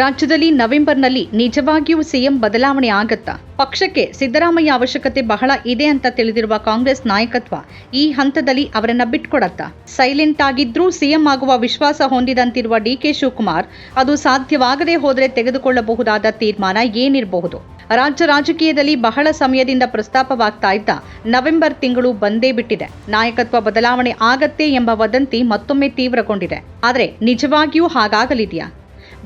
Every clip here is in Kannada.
ರಾಜ್ಯದಲ್ಲಿ ನವೆಂಬರ್ನಲ್ಲಿ ನಿಜವಾಗಿಯೂ ಸಿಎಂ ಬದಲಾವಣೆ ಆಗತ್ತಾ? ಪಕ್ಷಕ್ಕೆ ಸಿದ್ದರಾಮಯ್ಯ ಅವಶ್ಯಕತೆ ಬಹಳ ಇದೆ ಅಂತ ತಿಳಿದಿರುವ ಕಾಂಗ್ರೆಸ್ ನಾಯಕತ್ವ ಈ ಹಂತದಲ್ಲಿ ಅವರನ್ನ ಬಿಟ್ಕೊಡತ್ತಾ? ಸೈಲೆಂಟ್ ಆಗಿದ್ರೂ ಸಿಎಂ ಆಗುವ ವಿಶ್ವಾಸ ಹೊಂದಿದಂತಿರುವ ಡಿಕೆ ಶಿವಕುಮಾರ್, ಅದು ಸಾಧ್ಯವಾಗದೇ ಹೋದರೆ ತೆಗೆದುಕೊಳ್ಳಬಹುದಾದ ತೀರ್ಮಾನ ಏನಿರಬಹುದು? ರಾಜ್ಯ ರಾಜಕೀಯದಲ್ಲಿ ಬಹಳ ಸಮಯದಿಂದ ಪ್ರಸ್ತಾಪವಾಗ್ತಾ ಇದ್ದ ನವೆಂಬರ್ ತಿಂಗಳು ಬಂದೇ ಬಿಟ್ಟಿದೆ. ನಾಯಕತ್ವ ಬದಲಾವಣೆ ಆಗತ್ತೆ ಎಂಬ ವದಂತಿ ಮತ್ತೊಮ್ಮೆ ತೀವ್ರಗೊಂಡಿದೆ. ಆದರೆ ನಿಜವಾಗಿಯೂ ಹಾಗಾಗಲಿದೆಯಾ?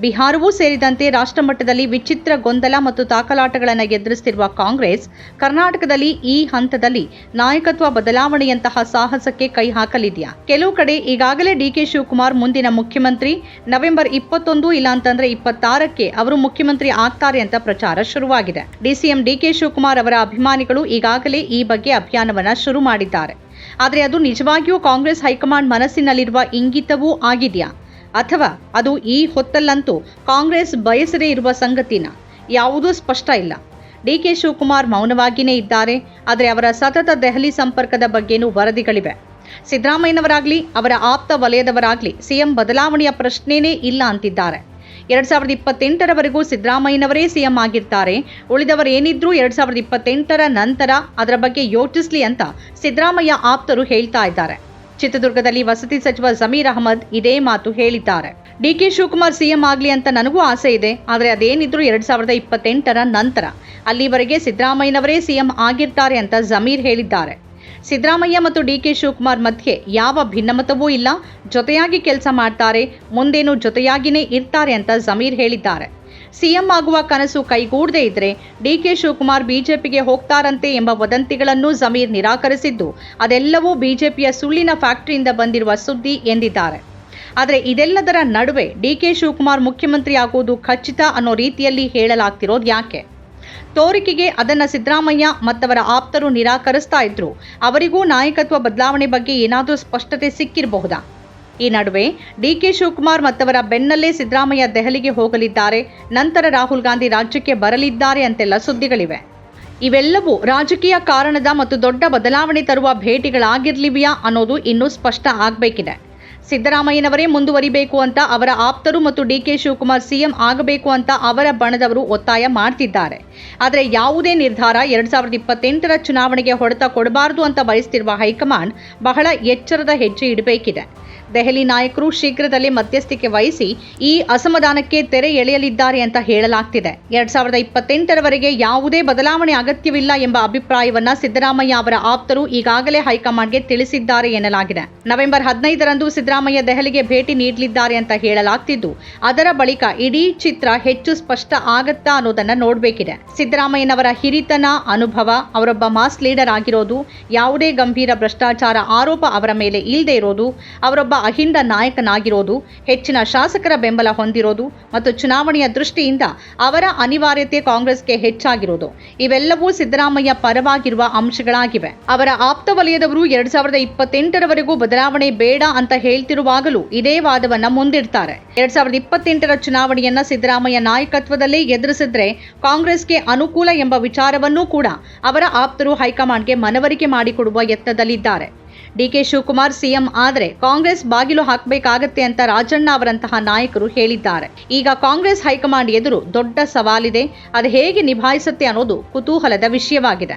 ಬಿಹಾರವೂ ಸೇರಿದಂತೆ ರಾಷ್ಟ್ರಮಟ್ಟದಲ್ಲಿ ವಿಚಿತ್ರ ಗೊಂದಲ ಮತ್ತು ತಾಕಲಾಟಗಳನ್ನು ಎದುರಿಸುತ್ತಿರುವ ಕಾಂಗ್ರೆಸ್, ಕರ್ನಾಟಕದಲ್ಲಿ ಈ ಹಂತದಲ್ಲಿ ನಾಯಕತ್ವ ಬದಲಾವಣೆಯಂತಹ ಸಾಹಸಕ್ಕೆ ಕೈ ಹಾಕಲಿದೆಯಾ? ಕೆಲವು ಕಡೆ ಈಗಾಗಲೇ ಡಿಕೆ ಶಿವಕುಮಾರ್ ಮುಂದಿನ ಮುಖ್ಯಮಂತ್ರಿ, ನವೆಂಬರ್ ಇಪ್ಪತ್ತೊಂದು ಇಲ್ಲಾಂತಂದ್ರೆ ಇಪ್ಪತ್ತಾರಕ್ಕೆ ಅವರು ಮುಖ್ಯಮಂತ್ರಿ ಆಗ್ತಾರೆ ಅಂತ ಪ್ರಚಾರ ಶುರುವಾಗಿದೆ. ಡಿಸಿಎಂ ಡಿಕೆ ಶಿವಕುಮಾರ್ ಅವರ ಅಭಿಮಾನಿಗಳು ಈಗಾಗಲೇ ಈ ಬಗ್ಗೆ ಅಭಿಯಾನವನ್ನ ಶುರು ಮಾಡಿದ್ದಾರೆ. ಆದರೆ ಅದು ನಿಜವಾಗಿಯೂ ಕಾಂಗ್ರೆಸ್ ಹೈಕಮಾಂಡ್ ಮನಸ್ಸಿನಲ್ಲಿರುವ ಇಂಗಿತವೂ ಆಗಿದೆಯಾ? ಅಥವಾ ಅದು ಈ ಹೊತ್ತಲ್ಲಂತೂ ಕಾಂಗ್ರೆಸ್ ಬಯಸದೇ ಇರುವ ಸಂಗತಿನ ಯಾವುದೂ ಸ್ಪಷ್ಟ ಇಲ್ಲ. ಡಿ ಕೆ ಶಿವಕುಮಾರ್ ಮೌನವಾಗಿಯೇ ಇದ್ದಾರೆ, ಆದರೆ ಅವರ ಸತತ ದೆಹಲಿ ಸಂಪರ್ಕದ ಬಗ್ಗೆನೂ ವರದಿಗಳಿವೆ. ಸಿದ್ದರಾಮಯ್ಯನವರಾಗಲಿ, ಅವರ ಆಪ್ತ ವಲಯದವರಾಗಲಿ ಸಿಎಂ ಬದಲಾವಣೆಯ ಪ್ರಶ್ನೆನೇ ಇಲ್ಲ ಅಂತಿದ್ದಾರೆ. ಎರಡ್ ಸಾವಿರದ ಇಪ್ಪತ್ತೆಂಟರವರೆಗೂ ಸಿದ್ದರಾಮಯ್ಯನವರೇ ಸಿಎಂ ಆಗಿರ್ತಾರೆ, ಉಳಿದವರು ಏನಿದ್ರೂ ಎರಡ್ ಸಾವಿರದ ಇಪ್ಪತ್ತೆಂಟರ ನಂತರ ಅದರ ಬಗ್ಗೆ ಯೋಚಿಸ್ಲಿ ಅಂತ ಸಿದ್ದರಾಮಯ್ಯ ಆಪ್ತರು ಹೇಳ್ತಾ ಇದ್ದಾರೆ. ಚಿತ್ರದುರ್ಗದಲ್ಲಿ ವಸತಿ ಸಚಿವ ಜಮೀರ್ ಅಹಮದ್ ಇದೇ ಮಾತು ಹೇಳಿದ್ದಾರೆ. ಡಿಕೆ ಶಿವಕುಮಾರ್ ಸಿಎಂ ಆಗಲಿ ಅಂತ ನನಗೂ ಆಸೆ ಇದೆ, ಆದರೆ ಅದೇನಿದ್ರು ಎರಡ್ ಸಾವಿರದ ಇಪ್ಪತ್ತೆಂಟರ ನಂತರ ಅಲ್ಲಿವರೆಗೆ ಸಿದ್ದರಾಮಯ್ಯನವರೇ ಸಿಎಂ ಆಗಿರ್ತಾರೆ ಅಂತ ಜಮೀರ್ ಹೇಳಿದ್ದಾರೆ. ಸಿದ್ದರಾಮಯ್ಯ ಮತ್ತು ಡಿಕೆ ಶಿವಕುಮಾರ್ ಮಧ್ಯೆ ಯಾವ ಭಿನ್ನಮತವೂ ಇಲ್ಲ, ಜೊತೆಯಾಗಿ ಕೆಲಸ ಮಾಡ್ತಾರೆ, ಮುಂದೇನು ಜೊತೆಯಾಗಿನೇ ಇರ್ತಾರೆ ಅಂತ ಜಮೀರ್ ಹೇಳಿದ್ದಾರೆ. ಸಿಎಂ ಆಗುವ ಕನಸು ಕೈಗೂಡದೇ ಇದ್ರೆ ಡಿಕೆ ಶಿವಕುಮಾರ್ ಬಿಜೆಪಿಗೆ ಹೋಗ್ತಾರಂತೆ ಎಂಬ ವದಂತಿಗಳನ್ನು ಜಮೀರ್ ನಿರಾಕರಿಸಿದ್ದು, ಅದೆಲ್ಲವೂ ಬಿಜೆಪಿಯ ಸುಳ್ಳಿನ ಫ್ಯಾಕ್ಟರಿಯಿಂದ ಬಂದಿರುವ ಸುದ್ದಿ ಎಂದಿದ್ದಾರೆ. ಆದರೆ ಇದೆಲ್ಲದರ ನಡುವೆ ಡಿಕೆ ಶಿವಕುಮಾರ್ ಮುಖ್ಯಮಂತ್ರಿ ಆಗುವುದು ಖಚಿತ ಅನ್ನೋ ರೀತಿಯಲ್ಲಿ ಹೇಳಲಾಗ್ತಿರೋದು ಯಾಕೆ? ತೋರಿಕೆಗೆ ಅದನ್ನ ಸಿದ್ದರಾಮಯ್ಯ ಮತ್ತವರ ಆಪ್ತರು ನಿರಾಕರಿಸ್ತಾ ಇದ್ರು, ಅವರಿಗೂ ನಾಯಕತ್ವ ಬದಲಾವಣೆ ಬಗ್ಗೆ ಏನಾದರೂ ಸ್ಪಷ್ಟತೆ ಸಿಕ್ಕಿರಬಹುದಾ? ಈ ನಡುವೆ ಡಿಕೆ ಶಿವಕುಮಾರ್ ಮತ್ತವರ ಬೆನ್ನಲ್ಲೇ ಸಿದ್ದರಾಮಯ್ಯ ದೆಹಲಿಗೆ ಹೋಗಲಿದ್ದಾರೆ. ನಂತರ ರಾಹುಲ್ ಗಾಂಧಿ ರಾಜ್ಯಕ್ಕೆ ಬರಲಿದ್ದಾರೆ ಅಂತೆಲ್ಲ ಸುದ್ದಿಗಳಿವೆ. ಇವೆಲ್ಲವೂ ರಾಜಕೀಯ ಕಾರಣದ ಮತ್ತು ದೊಡ್ಡ ಬದಲಾವಣೆ ತರುವ ಭೇಟಿಗಳಾಗಿರ್ಲಿವೆಯಾ ಅನ್ನೋದು ಇನ್ನೂ ಸ್ಪಷ್ಟ ಆಗಬೇಕಿದೆ. ಸಿದ್ದರಾಮಯ್ಯನವರೇ ಮುಂದುವರಿಬೇಕು ಅಂತ ಅವರ ಆಪ್ತರು ಮತ್ತು ಡಿ ಕೆ ಶಿವಕುಮಾರ್ ಸಿಎಂ ಆಗಬೇಕು ಅಂತ ಅವರ ಬಣದವರು ಒತ್ತಾಯ ಮಾಡ್ತಿದ್ದಾರೆ. ಆದರೆ ಯಾವುದೇ ನಿರ್ಧಾರ ಎರಡ್ ಸಾವಿರದ ಇಪ್ಪತ್ತೆಂಟರ ಚುನಾವಣೆಗೆ ಹೊಡೆತ ಕೊಡಬಾರದು ಅಂತ ಬಯಸ್ತಿರುವ ಹೈಕಮಾಂಡ್ ಬಹಳ ಎಚ್ಚರದ ಹೆಜ್ಜೆ ಇಡಬೇಕಿದೆ. ದೆಹಲಿ ನಾಯಕರು ಶೀಘ್ರದಲ್ಲೇ ಮಧ್ಯಸ್ಥಿಕೆ ವಹಿಸಿ ಈ ಅಸಮಾಧಾನಕ್ಕೆ ತೆರೆ ಎಳೆಯಲಿದ್ದಾರೆ ಅಂತ ಹೇಳಲಾಗ್ತಿದೆ. ಎರಡ್ ಸಾವಿರದ ಇಪ್ಪತ್ತೆಂಟರವರೆಗೆ ಯಾವುದೇ ಬದಲಾವಣೆ ಅಗತ್ಯವಿಲ್ಲ ಎಂಬ ಅಭಿಪ್ರಾಯವನ್ನ ಸಿದ್ದರಾಮಯ್ಯ ಅವರ ಆಪ್ತರು ಈಗಾಗಲೇ ಹೈಕಮಾಂಡ್ಗೆ ತಿಳಿಸಿದ್ದಾರೆ ಎನ್ನಲಾಗಿದೆ. ನವೆಂಬರ್ ಹದಿನೈದರಂದು ಸಿದ್ದರಾಮಯ್ಯ ದೆಹಲಿಗೆ ಭೇಟಿ ನೀಡಲಿದ್ದಾರೆ ಅಂತ ಹೇಳಲಾಗ್ತಿದ್ದು. ಅದರ ಬಳಿಕ ಇಡೀ ಚಿತ್ರ ಹೆಚ್ಚು ಸ್ಪಷ್ಟ ಆಗತ್ತಾ ಅನ್ನೋದನ್ನ ನೋಡಬೇಕಿದೆ. ಸಿದ್ದರಾಮಯ್ಯನವರ ಹಿರಿತನ, ಅನುಭವ, ಅವರೊಬ್ಬ ಮಾಸ್ ಲೀಡರ್ ಆಗಿರೋದು, ಯಾವುದೇ ಗಂಭೀರ ಭ್ರಷ್ಟಾಚಾರ ಆರೋಪ ಅವರ ಮೇಲೆ ಇಲ್ಲದೆ ಇರೋದು, ಅವರೊಬ್ಬ ಅಹಿಂದ ನಾಯಕನಾಗಿರೋದು, ಹೆಚ್ಚಿನ ಶಾಸಕರ ಬೆಂಬಲ ಹೊಂದಿರೋದು ಮತ್ತು ಚುನಾವಣೆಯ ದೃಷ್ಟಿಯಿಂದ ಅವರ ಅನಿವಾರ್ಯತೆ ಕಾಂಗ್ರೆಸ್ಗೆ ಹೆಚ್ಚಾಗಿರೋದು. ಇವೆಲ್ಲವೂ ಸಿದ್ದರಾಮಯ್ಯ ಪರವಾಗಿರುವ ಅಂಶಗಳಾಗಿವೆ. ಅವರ ಆಪ್ತ ವಲಯದವರು ಎರಡ್ ಸಾವಿರದ ಇಪ್ಪತ್ತೆಂಟರವರೆಗೂ ಬದಲಾವಣೆ ಬೇಡ ಅಂತ ಹೇಳ್ತಿರುವಾಗಲೂ ಇದೇ ವಾದವನ್ನ ಮುಂದಿಡ್ತಾರೆ. ಎರಡ್ ಸಾವಿರದ ಇಪ್ಪತ್ತೆಂಟರ ಚುನಾವಣೆಯನ್ನ ಸಿದ್ದರಾಮಯ್ಯ ನಾಯಕತ್ವದಲ್ಲೇ ಎದುರಿಸಿದ್ರೆ ಕಾಂಗ್ರೆಸ್ಗೆ ಅನುಕೂಲ ಎಂಬ ವಿಚಾರವನ್ನೂ ಕೂಡ ಅವರ ಆಪ್ತರು ಹೈಕಮಾಂಡ್ಗೆ ಮನವರಿಕೆ ಮಾಡಿಕೊಡುವ ಯತ್ನದಲ್ಲಿದ್ದಾರೆ. ಡಿಕೆ ಶಿವಕುಮಾರ್ ಸಿಎಂ ಆದರೆ ಕಾಂಗ್ರೆಸ್ ಬಾಗಿಲು ಹಾಕಬೇಕಾಗತ್ತೆ ಅಂತ ರಾಜಣ್ಣ ಅವರಂತಹ ನಾಯಕರು ಹೇಳಿದ್ದಾರೆ. ಈಗ ಕಾಂಗ್ರೆಸ್ ಹೈಕಮಾಂಡ್ ಎದುರು ದೊಡ್ಡ ಸವಾಲಿದೆ. ಅದು ಹೇಗೆ ನಿಭಾಯಿಸುತ್ತೆ ಅನ್ನೋದು ಕುತೂಹಲದ ವಿಷಯವಾಗಿದೆ.